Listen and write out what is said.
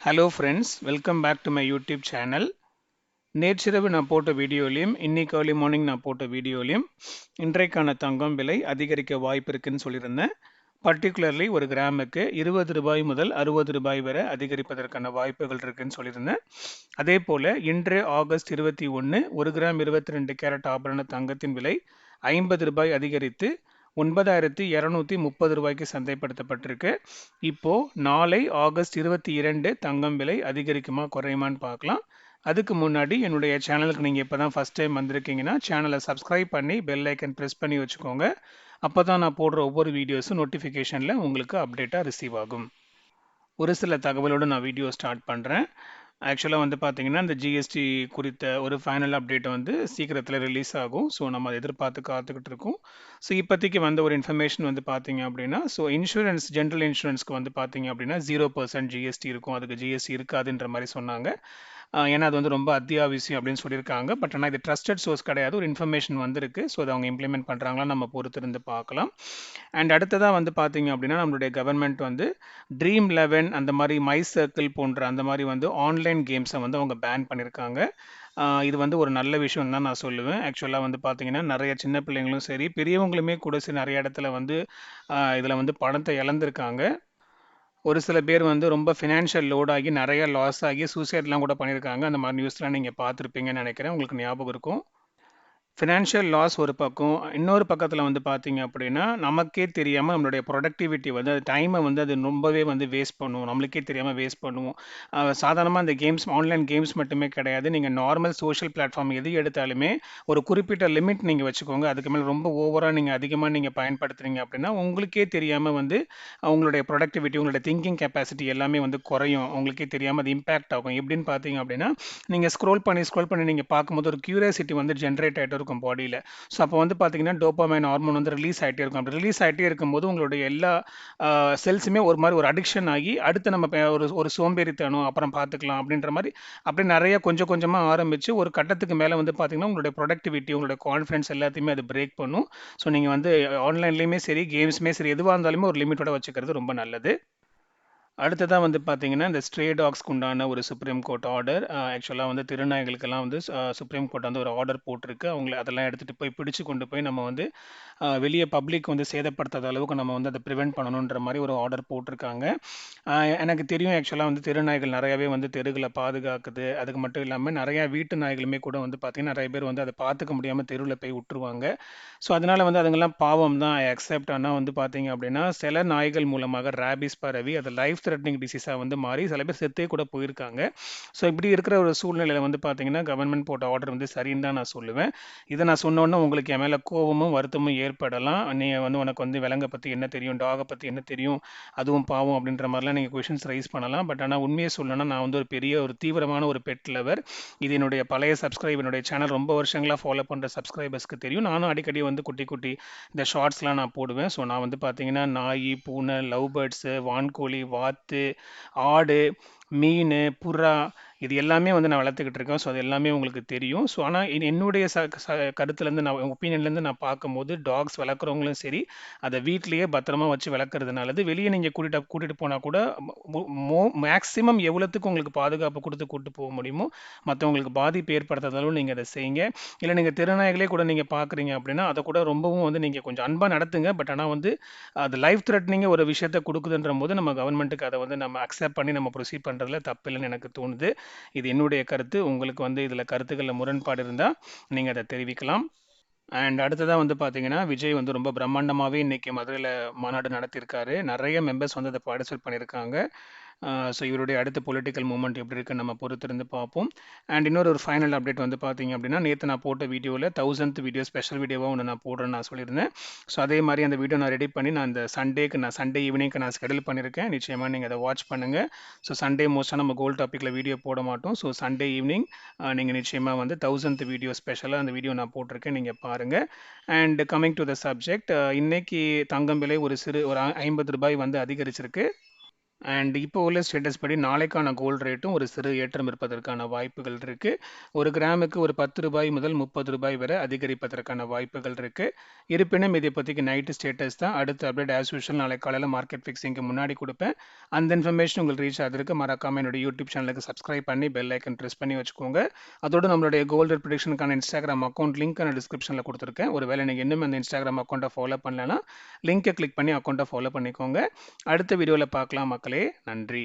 Hello friends welcome back to my YouTube channel நேற்றிரவு நான் போட்ட வீடியோலையும் இன்னைக்கு ஏர்லி மார்னிங் நான் போட்ட வீடியோலையும் இன்றைக்கான தங்கம் விலை அதிகரிக்க வாய்ப்பு இருக்குன்னு சொல்லியிருந்தேன். பர்டிகுலர்லி ஒரு கிராமுக்கு இருபது ரூபாய் முதல் அறுபது ரூபாய் வரை அதிகரிப்பதற்கான வாய்ப்புகள் இருக்குன்னு சொல்லியிருந்தேன். அதே போல் இன்று ஆகஸ்ட் இருபத்தி ஒன்று ஒரு கிராம் இருபத்தி ரெண்டு கேரட் ஆபரண தங்கத்தின் விலை ஐம்பது ரூபாய் அதிகரித்து ஒன்பதாயிரத்தி இரநூத்தி முப்பது ரூபாய்க்கு சந்தைப்படுத்தப்பட்டிருக்கு. இப்போ நாளை ஆகஸ்ட் இருபத்தி இரண்டு தங்கம் விலை அதிகரிக்குமா குறையுமான்னு பார்க்கலாம். அதுக்கு முன்னாடி என்னுடைய சேனலுக்கு நீங்கள் இப்போ தான் ஃபஸ்ட் டைம் வந்திருக்கீங்கன்னா சேனலை சப்ஸ்கிரைப் பண்ணி பெல் ஐக்கன் ப்ரெஸ் பண்ணி வச்சுக்கோங்க. அப்போ தான் நான் போடுற ஒவ்வொரு வீடியோஸும் நோட்டிஃபிகேஷனில் உங்களுக்கு அப்டேட்டாக ரிசீவ் ஆகும். ஒரு சில தகவலோடு நான் வீடியோ ஸ்டார்ட் பண்ணுறேன் ஆக்சுவலாக வந்து பார்த்தீங்கன்னா இந்த ஜிஎஸ்டி குறித்த ஒரு ஃபைனல் அப்டேட் வந்து சீக்கிரத்தில் ரிலீஸ் ஆகும். ஸோ நம்ம அதை எதிர்பார்த்து காத்துக்கிட்டு இருக்கோம். ஸோ இப்போதைக்கு வந்த ஒரு இன்ஃபர்மேஷன் வந்து பார்த்தீங்க அப்படின்னா ஸோ இன்சூரன்ஸ் ஜென்ரல் இன்சூரன்ஸ்க்கு வந்து பார்த்தீங்க அப்படின்னா ஜீரோ பர்சன்ட் ஜிஎஸ்டி இருக்கும். அதுக்கு ஜிஎஸ்டி இருக்காதுன்ற மாதிரி சொன்னாங்க. ஏன்னா அது வந்து ரொம்ப அத்தியாவசியம் அப்படின்னு சொல்லியிருக்காங்க. பட் ஆனால் இது ட்ரஸ்டட் சோர்ஸ் கிடையாது. ஒரு இன்ஃபர்மேஷன் வந்திருக்கு. ஸோ அதை அவங்க இம்ப்ளிமெண்ட் பண்ணுறாங்களா நம்ம பொறுத்திருந்து பார்க்கலாம். அண்ட் அடுத்ததாக வந்து பார்த்தீங்க அப்படின்னா நம்மளுடைய கவர்மெண்ட் வந்து ட்ரீம் லெவன் அந்த மாதிரி மை சர்க்கிள் போன்ற அந்த மாதிரி வந்து ஆன்லைன் கேம்ஸை வந்து அவங்க பேன் பண்ணியிருக்காங்க. இது வந்து ஒரு நல்ல விஷயம் தான் நான் சொல்லுவேன். ஆக்சுவலாக வந்து பார்த்தீங்கன்னா நிறைய சின்ன பிள்ளைங்களும் சரி பெரியவங்களுமே கூட சரி நிறைய இடத்துல வந்து இதில் வந்து பணத்தை இழந்திருக்காங்க. ஒரு சில பேர் வந்து ரொம்ப ஃபினான்ஷியல் லோட் ஆகி நிறைய லாஸ் ஆகி சூசைட்லாம் கூட பண்ணியிருக்காங்க அந்த மாதிரி நியூஸ்லாம் நீங்கள் பார்த்துருப்பீங்கன்னு நினைக்கிறேன். உங்களுக்கு ஞாபகம் இருக்கும். ஃபினான்ஷியல் லாஸ் ஒரு பக்கம். இன்னொரு பக்கத்தில் வந்து பார்த்தீங்க அப்படின்னா நமக்கே தெரியாமல் நம்மளுடைய ப்ரொடக்டிவிட்டி வந்து அது டைமை வந்து அது ரொம்பவே வந்து வேஸ்ட் பண்ணுவோம் நம்மளுக்கே தெரியாமல் வேஸ்ட் பண்ணுவோம் சாதாரணமாக அந்த கேம்ஸ் ஆன்லைன் கேம்ஸ் மட்டுமே கிடையாது. நீங்கள் நார்மல் சோஷியல் பிளாட்ஃபார்ம் எது எடுத்தாலுமே ஒரு குறிப்பிட்ட லிமிட் நீங்கள் வச்சுக்கோங்க. அதுக்கு மேலே ரொம்ப ஓவராக நீங்கள் அதிகமாக நீங்கள் பயன்படுத்துறீங்க அப்படின்னா உங்களுக்கே தெரியாமல் வந்து உங்களுடைய ப்ரொடக்டிவிட்டி உங்களுடைய திங்கிங் கெப்பாசிட்டி எல்லாமே வந்து குறையும். உங்களுக்கே தெரியாமல் அது இம்பாக்ட் ஆகும். எப்படின்னு பார்த்தீங்க அப்படின்னா நீங்கள் ஸ்க்ரோல் பண்ணி ஸ்க்ரோல் பண்ணி நீங்கள் பார்க்கும்போது ஒரு க்யூரியாசிட்டி வந்து ஜென்ரேட் ஆகிட்டு இருக்கும் பாடியில் ஸோ அப்போ வந்து பார்த்தீங்கன்னா டோப்பாமைன் ஹார்மோன் வந்து ரிலீஸ் ஆகிட்டே இருக்கும். அப்படி ரிலீஸ் ஆகிட்டே இருக்கும்போது உங்களுடைய எல்லா செல்ஸுமே ஒரு மாதிரி ஒரு அடிக்ஷன் ஆகி அடுத்து நம்ம ஒரு ஒரு சோம்பேறித்தனம் அப்புறம் பார்த்துக்கலாம் அப்படின்ற மாதிரி அப்படியே நிறைய கொஞ்சம் கொஞ்சமாக ஆரம்பித்து ஒரு கட்டத்துக்கு மேலே வந்து பார்த்தீங்கன்னா உங்களுடைய ப்ரொடக்டிவிட்டி உங்களுடைய கான்ஃபிடன்ஸ் எல்லாத்தையுமே அது பிரேக் பண்ணும். ஸோ நீங்கள் வந்து ஆன்லைன்லேயுமே சரி கேம்ஸுமே சரி எதுவாக இருந்தாலுமே ஒரு லிமிட்டோட வச்சுக்கிறது ரொம்ப நல்லது. அடுத்ததாக வந்து பார்த்தீங்கன்னா இந்த ஸ்ட்ரே டாக்ஸ்க்கு உண்டான ஒரு சுப்ரீம் கோர்ட் ஆர்டர் ஆக்சுவலாக வந்து திருநாய்களுக்கெல்லாம் வந்து சுப்ரீம் கோர்ட் வந்து ஒரு ஆர்டர் போட்டிருக்கு. அவங்கள அதெல்லாம் எடுத்துகிட்டு போய் பிடிச்சு கொண்டு போய் நம்ம வந்து வெளியே பப்ளிக் வந்து சேதப்படுத்தாத அளவுக்கு நம்ம வந்து அதை ப்ரிவெண்ட் பண்ணணுன்ற மாதிரி ஒரு ஆர்டர் போட்டிருக்காங்க. எனக்கு தெரியும் ஆக்சுவலாக வந்து தெரு நாய்கள் நிறையாவே வந்து தெருகளை பாதுகாக்குது. அதுக்கு மட்டும் இல்லாமல் நிறையா வீட்டு நாய்களுமே கூட வந்து பார்த்திங்கன்னா நிறைய பேர் வந்து அதை பார்த்துக்க முடியாமல் தெருவில் போய் விட்டுருவாங்க. ஸோ அதனால் வந்து அதுங்கெல்லாம் பாவம் தான். அக்செப்ட் ஆனால் வந்து பார்த்தீங்க அப்படின்னா சில நாய்கள் மூலமாக ரேபிஸ் பரவி அது லைஃப் த்ரெட்னிங் டிசீஸாக வந்து மாறி சில பேர் செத்தே கூட போயிருக்காங்க. ஸோ இப்படி இருக்கிற ஒரு சூழ்நிலையில் வந்து பார்த்தீங்கன்னா கவர்மெண்ட் போட்ட ஆர்டர் வந்து சரின்னு தான் நான் சொல்லுவேன். இதை நான் சொன்னோன்னே உங்களுக்கு என் மேலே கோபமும் வருத்தமும் ஏற்படலாம். நீ வந்து உனக்கு வந்து விலங்கை பற்றி என்ன தெரியும் டாகை பற்றி என்ன தெரியும் அதுவும் பாவம் அப்படின்ற மாதிரிலாம் நீங்கள் கொஷின்ஸ் ரைஸ் பண்ணலாம். பட் ஆனால் உண்மையை சொல்லணும்னா நான் வந்து ஒரு பெரிய ஒரு தீவிரமான ஒரு பெட் லவர் இது என்னுடைய பழைய சப்ஸ்கிரைப் என்னுடைய சேனல் ரொம்ப வருஷங்களாக ஃபாலோ பண்ணுற சப்ஸ்கிரைபர்ஸ்க்கு தெரியும். நானும் அடிக்கடி வந்து குட்டி குட்டி இந்த ஷார்ட்ஸ்லாம் நான் போடுவேன். ஸோ நான் வந்து பார்த்தீங்கன்னா நாய் பூனை லவ் பேர்ட்ஸு வான்கோழி வாத்து ஆடு மீன் புறா இது எல்லாமே வந்து நான் வளர்த்துக்கிட்டு இருக்கேன். ஸோ அது எல்லாமே உங்களுக்கு தெரியும். ஸோ ஆனால் என்னுடைய ச கருத்துலேருந்து நான் ஒப்பீனியன்லேருந்து நான் பார்க்கும்போது டாக்ஸ் வளர்க்குறவங்களும் சரி அதை வீட்லேயே பத்திரமா வச்சு வளர்க்குறது நல்லது. வெளியே நீங்கள் கூட்டிகிட்டு கூட்டிகிட்டு போனால் கூட மோ மேக்ஸிமம் எவ்வளோத்துக்கு உங்களுக்கு பாதுகாப்பு கொடுத்து கூப்பிட்டு போக முடியுமோ மற்றவங்களுக்கு பாதிப்பு ஏற்படுத்துறதாலும் நீங்கள் அதை செய்யுங்க. இல்லை நீங்கள் திருநாயகளே கூட நீங்கள் பார்க்குறீங்க அப்படின்னா அதை கூட ரொம்பவும் வந்து நீங்கள் கொஞ்சம் அன்பாக நடத்துங்க. பட் ஆனால் வந்து அது லைஃப் த்ரெட்னிங்க ஒரு விஷயத்தை கொடுக்குதுன்ற போது நம்ம கவர்மெண்ட்டுக்கு அதை வந்து நம்ம அக்செப்ட் பண்ணி நம்ம ப்ரொசீட் பண்ணுறதுல தப்பு இல்லைன்னு எனக்கு தோணுது. இது என்னுடைய கருத்து. உங்களுக்கு வந்து இதில் கருத்துக்களில் முரண்பாடு இருந்தால் நீங்கள் அதை தெரிவிக்கலாம். அண்ட் அடுத்ததாக வந்து பார்த்தீங்கன்னா விஜய் வந்து ரொம்ப பிரம்மாண்டமாகவே இன்றைக்கி மதுரையில் மாநாடு நடத்தியிருக்காரு. நிறைய மெம்பர்ஸ் வந்து அதை பார்ட்டிசிபேட் பண்ணியிருக்காங்க. ஸோ இவருடைய அடுத்த பொலிட்டிக்கல் மூமெண்ட் எப்படி இருக்குன்னு நம்ம பொறுத்திருந்து பார்ப்போம். அண்ட் இன்னொரு ஒரு ஃபைனல் அப்டேட் வந்து பார்த்தீங்க அப்படின்னா நேற்று நான் போட்ட வீடியோவில் தௌசண்ட் வீடியோ ஸ்பெஷல் வீடியோவாக ஒன்று நான் போடுறேன்னு நான் சொல்லியிருந்தேன். ஸோ அதே மாதிரி அந்த வீடியோ நான் ரெடி பண்ணி நான் அந்த சண்டேக்கு நான் சண்டே ஈவினிங்க்கு நான் ஸ்கெடியூல் பண்ணியிருக்கேன். நிச்சயமாக நீங்கள் அதை வாட்ச் பண்ணுங்கள் ஸோ சண்டே மோஸ்ட்டாக நம்ம கோல் டாப்பிக்கில் வீடியோ போட மாட்டோம். ஸோ சண்டே ஈவினிங் நீங்கள் நிச்சயமாக வந்து தௌசண்ட் வீடியோ ஸ்பெஷலாக அந்த வீடியோ நான் போட்டிருக்கேன். நீங்கள் பாருங்கள் and coming to the subject இன்னைக்கு தங்கம் விலை ஒரு சிறு ஒரு ஐம்பது ரூபாய் வந்து அதிகரிச்சிருக்கு. அண்ட் இப்போ உள்ள ஸ்டேட்டஸ் படி நாளைக்கான கோல்டு ரேட்டும் ஒரு சிறு ஏற்றம் இருப்பதற்கான வாய்ப்புகள் இருக்குது ஒரு கிராமுக்கு ஒரு பத்து ரூபாய் முதல் முப்பது ரூபாய் வரை அதிகரிப்பதற்கான வாய்ப்புகள் இருக்குது இருப்பினும் இதை பற்றிக்கு நைட்டு ஸ்டேட்டஸ் தான். அடுத்த அப்டேட் ஆஸ் யூஷுவல் நாளை காலையில் மார்க்கெட் ஃபிக்ஸிங்க்கு முன்னாடி கொடுப்பேன். அந்த இன்ஃபர்மேஷன் உங்களுக்கு ரீச் ஆகிறதுக்கு மறக்காமல் என்னோட யூடியூப் சேனலுக்கு சப்ஸ்கிரைப் பண்ணி பெல் ஐக்கன் ப்ரெஸ் பண்ணி வச்சுக்கோங்க. அதோடு நம்மளுடைய கோல்டு ப்ரிடிக்ஷனுக்கான இன்ஸ்டாகிராம் அக்கௌண்ட் லிங்க் நான் டிஸ்கிரிப்ஷனில் கொடுத்துருக்கேன். ஒருவேளை நீங்கள் இன்னும் அந்த இன்ஸ்டாகிராம் அக்கௌண்ட்டை ஃபாலோ பண்ணலன்னா லிங்கை கிளிக் பண்ணி அக்கௌண்ட்டை ஃபாலோ பண்ணிக்கோங்க. அடுத்த வீடியோவில் பார்க்கலாம் மக்கள். நன்றி.